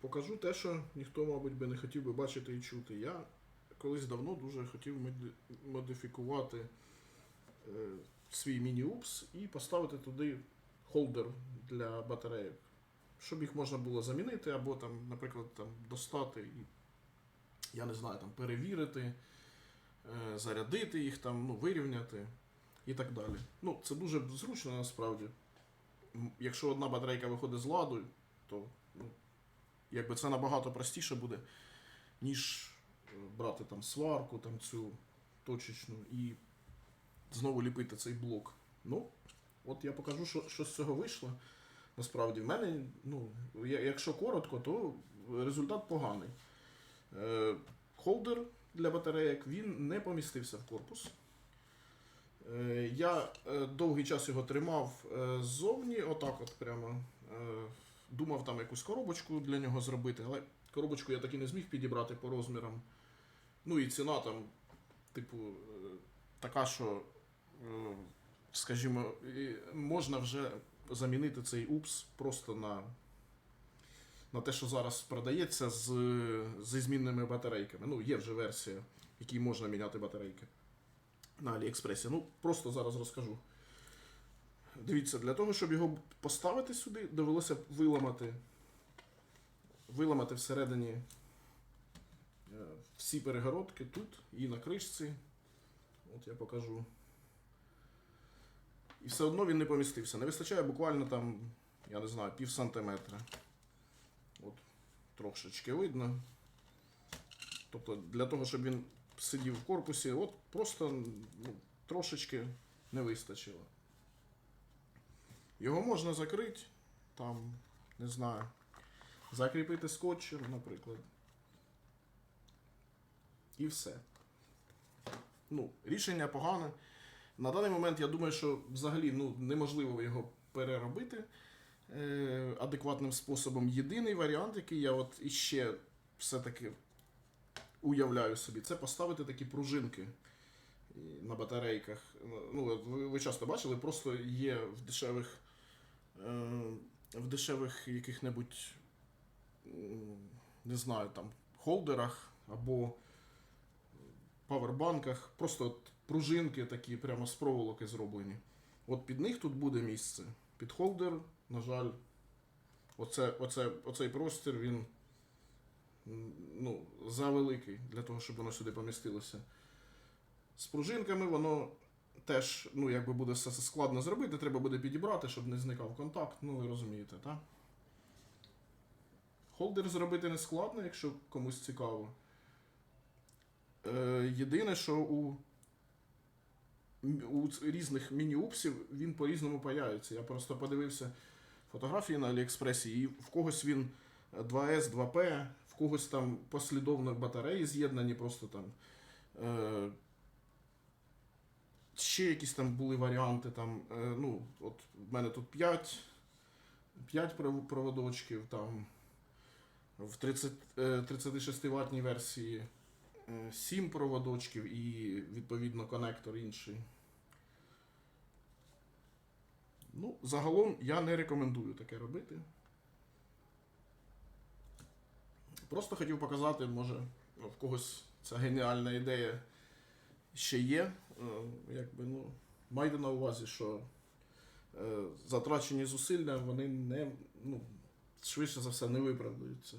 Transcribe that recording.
покажу те, що ніхто, мабуть, би не хотів би бачити і чути. Я колись давно дуже хотів модифікувати е, свій міні-упс і поставити туди холдер для батарейок, щоб їх можна було замінити, або там, наприклад, там, достати і, я не знаю, там, перевірити, е, зарядити їх, там, ну, вирівняти і так далі. Ну, це дуже зручно насправді. Якщо одна батарейка виходить з ладу, то ну, якби це набагато простіше буде, ніж е, брати там сварку, там цю точечну і знову ліпити цей блок. Ну, от я покажу, що, що з цього вийшло. Насправді, в мене, ну, якщо коротко, то результат поганий. Е, холдер для батарейок він не помістився в корпус. Е, я е, довгий час його тримав е, ззовні, отак от прямо. Е, думав там якусь коробочку для нього зробити, але коробочку я так і не зміг підібрати по розмірам. Ну і ціна там, типу, е, така, що, е, скажімо, можна вже замінити цей упс просто на, на те, що зараз продається з, зі змінними батарейками. Ну, є вже версія, в якій можна міняти батарейки на Аліекспресі. Ну, просто зараз розкажу. Дивіться, для того, щоб його поставити сюди, довелося виламати, виламати всередині е, всі перегородки тут і на кришці. От я покажу. І все одно він не помістився. Не вистачає буквально там, я не знаю, пів сантиметра. От, трошечки видно. Тобто для того, щоб він сидів в корпусі, от просто ну, трошечки не вистачило. Його можна закрити, там, не знаю, закріпити скотчем, наприклад. І все. Ну, рішення погане. На даний момент я думаю, що взагалі ну, неможливо його переробити е, адекватним способом. Єдиний варіант, який я от іще все-таки уявляю собі, це поставити такі пружинки на батарейках. Ну, ви, ви часто бачили, просто є в дешевих, е, в дешевих яких-небудь, не знаю, там, холдерах або павербанках, просто от пружинки такі прямо з проволоки зроблені. От під них тут буде місце. Під холдер, на жаль, оце, оце, оцей простір, він ну, завеликий для того, щоб воно сюди помістилося. З пружинками воно теж, ну, якби буде все складно зробити, треба буде підібрати, щоб не зникав контакт, ну ви розумієте, так? Холдер зробити не складно, якщо комусь цікаво. Е, єдине, що у, у різних міні-упсів він по-різному паяється. Я просто подивився фотографії на Аліекспресі, і в когось він 2С, 2П, в когось там послідовно батареї з'єднані, просто там. Е, ще якісь там були варіанти. Там, е, ну, от в мене тут 5, 5 проводочків, там в 30, е, 36 ватній версії 7 проводочків і відповідно конектор інший. Ну, загалом я не рекомендую таке робити. Просто хотів показати, може, в когось ця геніальна ідея ще є. Е, Якби, ну, майте на увазі, що е, затрачені зусилля вони не, ну, швидше за все не виправдаються.